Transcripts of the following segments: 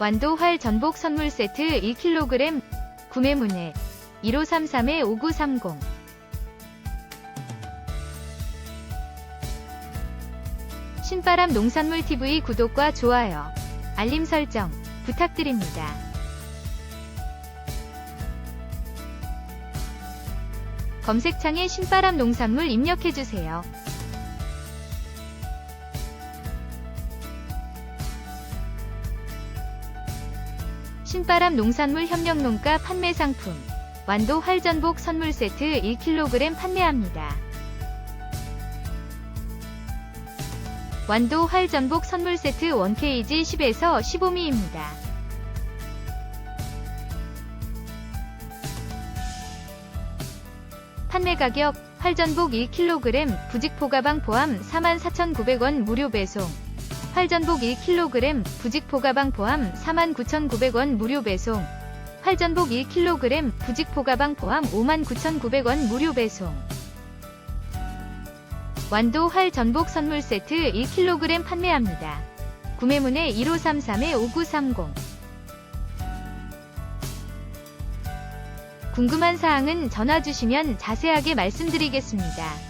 완도 활 전복 선물 세트 1kg 구매 문의 1533-5930 신바람 농산물 TV 구독과 좋아요, 알림 설정 부탁드립니다. 검색창에 신바람 농산물 입력해주세요. 신바람 농산물 협력농가 판매 상품 완도 활전복 선물 세트 1kg 판매합니다. 완도 활전복 선물 세트 1kg 10에서 15미입니다. 판매 가격 활전복 1kg 부직포 가방 포함 44,900원 무료 배송 활전복 1kg 부직포 가방 포함 49,900원 무료 배송 활전복 1kg 부직포 가방 포함 59,900원 무료 배송 완도 활 전복 선물 세트 1kg 판매합니다. 구매문의 1533-5930 궁금한 사항은 전화 주시면 자세하게 말씀드리겠습니다.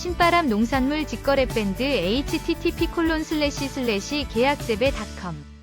신바람 농산물 직거래 밴드 http:// 계약재배닷컴